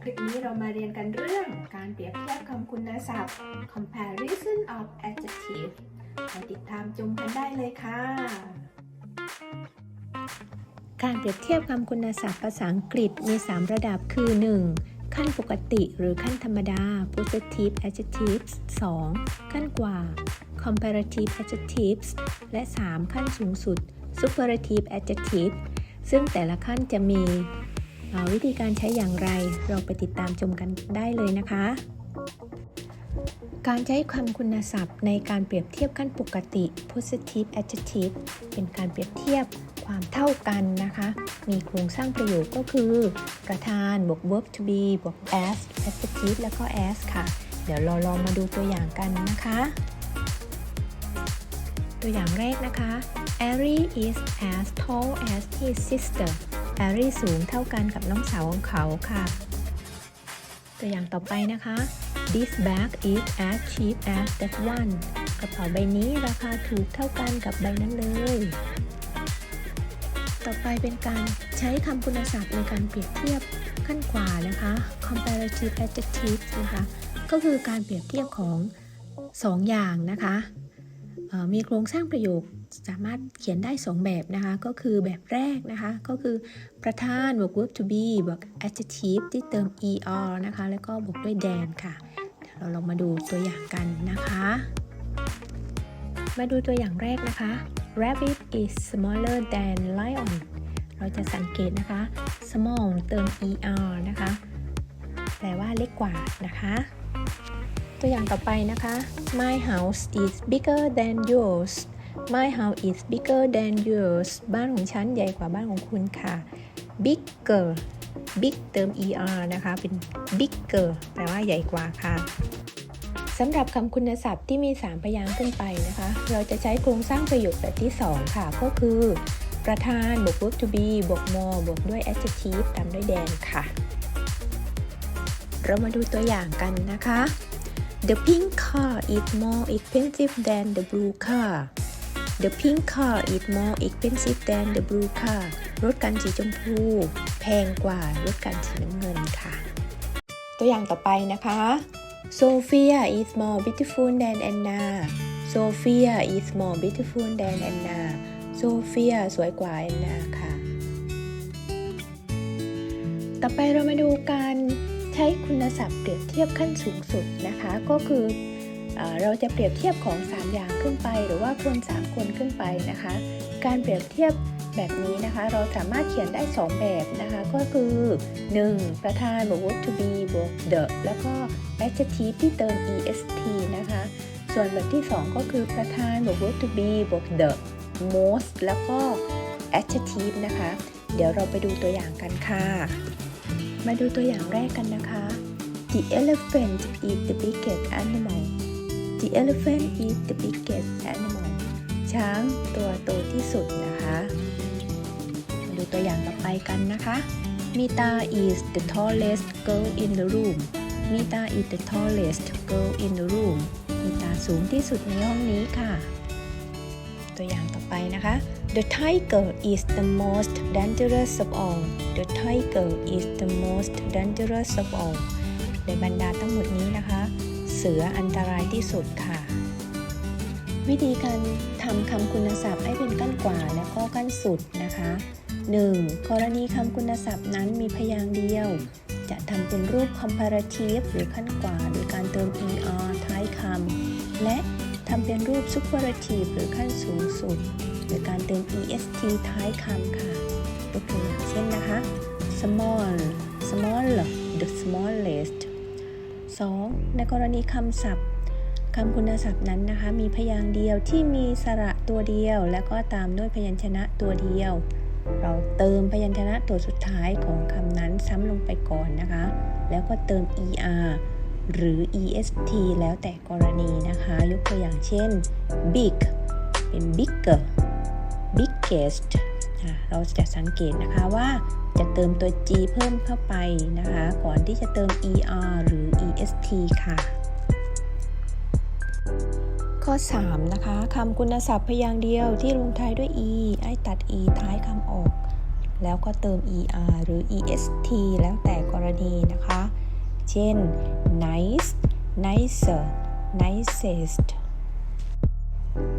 คลิปนี้เรามาเรียนกันเรื่องการเปรียบเทียบคำคุณศัพท์ comparison of adjective ไปติดตามชมกันได้เลยค่ะ การเปรียบเทียบคำคุณศัพท์ภาษาอังกฤษมี 3 ระดับคือ 1. ขั้นปกติหรือขั้นธรรมดา positive adjectives 2. ขั้นกว่า comparative adjectives และ 3. ขั้นสูงสุด superlative adjectives ซึ่งแต่ละขั้นจะมี วิธีการใช้อย่างไรเราไปติดตามชมกันได้เลยนะคะ การใช้คำคุณศัพท์ในการเปรียบเทียบขั้นปกติ positive adjective เป็นการเปรียบเทียบความเท่ากันนะคะ มีโครงสร้างประโยคก็คือ ประธานบวก verb to be บวก as adjective แล้วก็ as ค่ะ เดี๋ยวเราลองมาดูตัวอย่างกันนะคะ ตัวอย่างแรกนะคะ Ari is as tall as his sister Ari สูงเท่ากันกับน้องสาวของเขาค่ะ ตัวอย่างต่อไปนะคะ This bag is as cheap as that one กระเป๋าใบนี้ราคาถูกเท่ากันกับใบนั้นเลย ต่อไปเป็นการใช้คำคุณศัพท์ในการเปรียบเทียบขั้นกว่านะคะ comparative adjective นะคะ ก็คือการเปรียบเทียบของ 2ออย่างนะคะ มีโครงสร้างประโยค สามารถเขียนได้ 2 แบบนะคะ ก็คือแบบแรกนะคะ ก็คือประธานบวก verb to be บวก adjective ที่เติม er นะคะ แล้วก็บวกด้วย than ค่ะ เดี๋ยวเราลองมาดูตัวอย่างกันนะคะ มาดูตัวอย่างแรกนะคะ rabbit is smaller than lion เราจะสังเกตนะคะ small เติม er นะคะ แปลว่าเล็กกว่านะคะตัวอย่างต่อไปนะคะ My house is bigger than yours My house is bigger than yours บ้านของฉันใหญ่กว่าบ้านของคุณค่ะ bigger big เติม er นะคะ เป็น bigger แปลว่าใหญ่กว่าค่ะสำหรับคำคุณศัพท์ที่มี 3 พยางค์ขึ้นไปนะคะ เราจะใช้โครงสร้างประโยคแบบที่ 2 ค่ะ ก็คือ ประธานบวก verb to be บวก more บวกด้วย adjective ตามด้วย than ค่ะ เรามาดูตัวอย่างกันนะคะ The pink car is more expensive than the blue car The pink car is more expensive than the blue car รถกันสีชมพู แพงกว่ารถกันสีน้ำเงินค่ะ ตัวอย่างต่อไปนะคะ Sophia is more beautiful than Anna Sophia is more beautiful than Anna Sophia สวยกว่า Anna ค่ะ ต่อไปเรามาดูการใช้คุณศัพท์เปรียบเทียบขั้นสูงสุดนะคะ ก็คือเออ เราจะเปรียบเทียบของ 3 อย่างขึ้นไป หรือว่าคน3คนขึ้นไปนะคะ การเปรียบเทียบแบบนี้นะคะ เราสามารถเขียนได้ 2 แบบนะคะ ก็คือ 1. ประธานบวก verb to be บวก the แล้วก็ adjective ที่เติม est นะคะ ส่วนแบบที่ 2 ก็คือประธานบวก verb to be บวก the most แล้วก็ adjective นะคะ เดี๋ยวเราไปดูตัวอย่างกันค่ะ มาดูตัวอย่างแรกกันนะคะ The elephant is the biggest animal The elephant is the biggest animal ช้างตัวโตที่สุดนะคะ มาดูตัวอย่างต่อไปกันนะคะ Mita is the tallest girl in the room Mita is the tallest girl in the room มีตาสูงที่สุดในห้องนี้ค่ะ ตัวอย่างต่อไปนะคะ The tiger is the most dangerous of all The tiger is the most dangerous of all ในบรรดาทั้งหมดนี้นะคะ เสืออันตรายที่สุดค่ะ วิธีการทำคำคุณศัพท์ให้เป็นขั้นกว่าและก็ขั้นสุดนะคะ 1. กรณีคำคุณศัพท์นั้นมีพยางค์เดียว จะทำเป็นรูป comparative หรือขั้นกว่า โดยการเติม er ท้ายคำและทำเป็นรูป superlative หรือขั้นสูงสุด โดยการเติม est ท้ายคำค่ะยกตัวอย่างเช่นนะคะ small small the smallest 2. ในกรณีคำศัพท์คำคุณศัพท์นั้นนะคะ มีพยางค์เดียวที่มีสระตัวเดียว แล้วก็ตามด้วยพยัญชนะตัวเดียว เราเติมพยัญชนะตัวสุดท้ายของคำนั้นซ้ำลงไปก่อนนะคะ แล้วก็เติม er หรือ est แล้วแต่กรณีนะคะ ยกตัวอย่างเช่น big เป็น bigger biggest เราจะสังเกตนะคะว่า จะเติมตัว g เพิ่มเข้าไปนะคะ ก่อนที่จะเติม er หรือ est ค่ะ ข้อ 3 นะคะคำคุณศัพท์พยางค์เดียวที่ลงท้ายด้วย e ไอ้ตัด e ท้ายคำออก แล้วก็เติม er หรือ est แล้วแต่กรณีนะคะ เช่น nice nicer nicest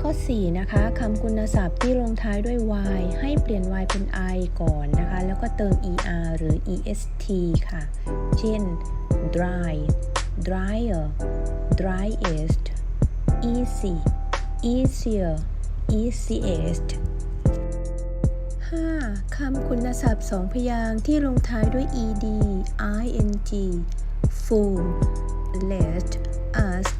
ข้อ 4 นะคะคำคุณศัพท์ที่ลงท้ายด้วย y ให้เปลี่ยน y เป็น i ก่อนนะคะ แล้วก็เติม er หรือ est ค่ะ เช่น dry dryer driest easy easier easiest 5. คำคุณศัพท์สองพยางค์ที่ลงท้ายด้วย ed ing full let asked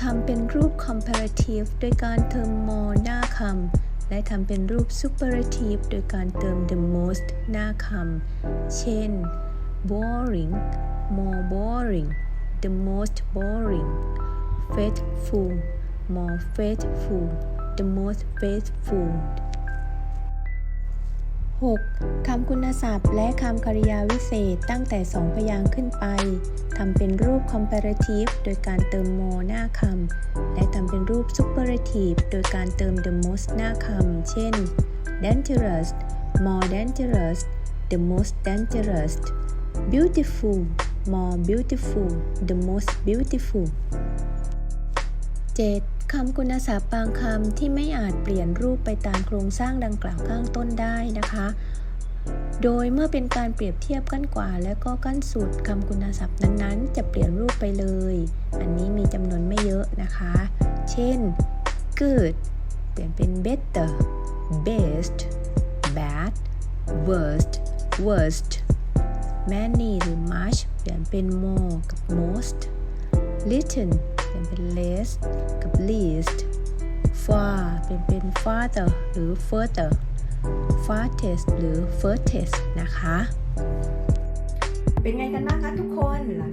ทำเป็นรูป comparative โดยการเติม more หน้าคำ และทำเป็นรูป superlative โดยการเติม the most หน้าคำ เช่น boring more boring the most boring faithful more faithful the most faithful 6. คำคุณศัพท์ และคำกริยาวิเศษตั้งแต่สองพยางค์ขึ้นไป ทำเป็นรูป comparative โดยการเติม more หน้าคำ และทำเป็นรูป superlative โดยการเติม the most หน้าคำ เช่น dangerous more dangerous the most dangerous beautiful more beautiful the most beautiful 7. คำคุณศัพท์บางคำที่ไม่อาจเปลี่ยนรูปไปตามโครงสร้างดังกล่าวข้างต้นได้นะคะ โดยเมื่อเป็นการเปรียบเทียบกั้นกว่า และก็กั้นสุดคำคุณศัพท์นั้นๆ จะเปลี่ยนรูปไปเลย อันนี้มีจำนวนไม่เยอะนะคะ เช่น good เปลี่ยนเป็น better best bad worst worst many หรือ much เปลี่ยนเป็น more กับ most little ลี่ยนเป็น less กับ least far เปลี่ยนเป็น farther หรือ further farthest หรือ furthest นะคะ เป็นไงกันบ้างคะทุกคนหลัง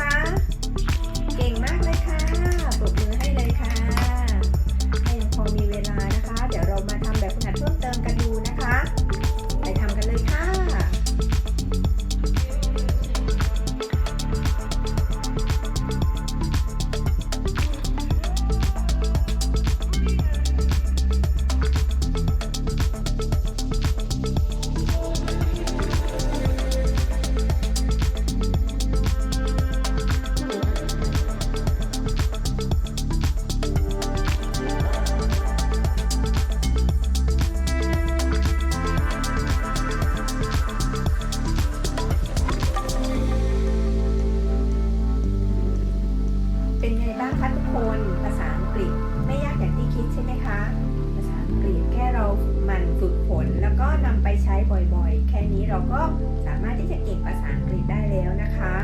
กข้อบ้างคะ บ่อยๆ แค่นี้เราก็สามารถที่จะเก่งภาษาอังกฤษได้แล้วนะคะ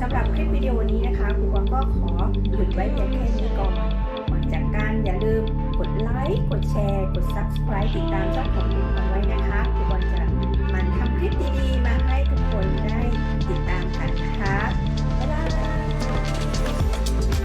สำหรับคลิปวิดีโอนี้นะคะครูกวางก็ขอหยุดไว้เพียงแค่นี้ก่อนก่อนจากการอย่าลืมกดไลค์กดแชร์ กด subscribe ติดตาม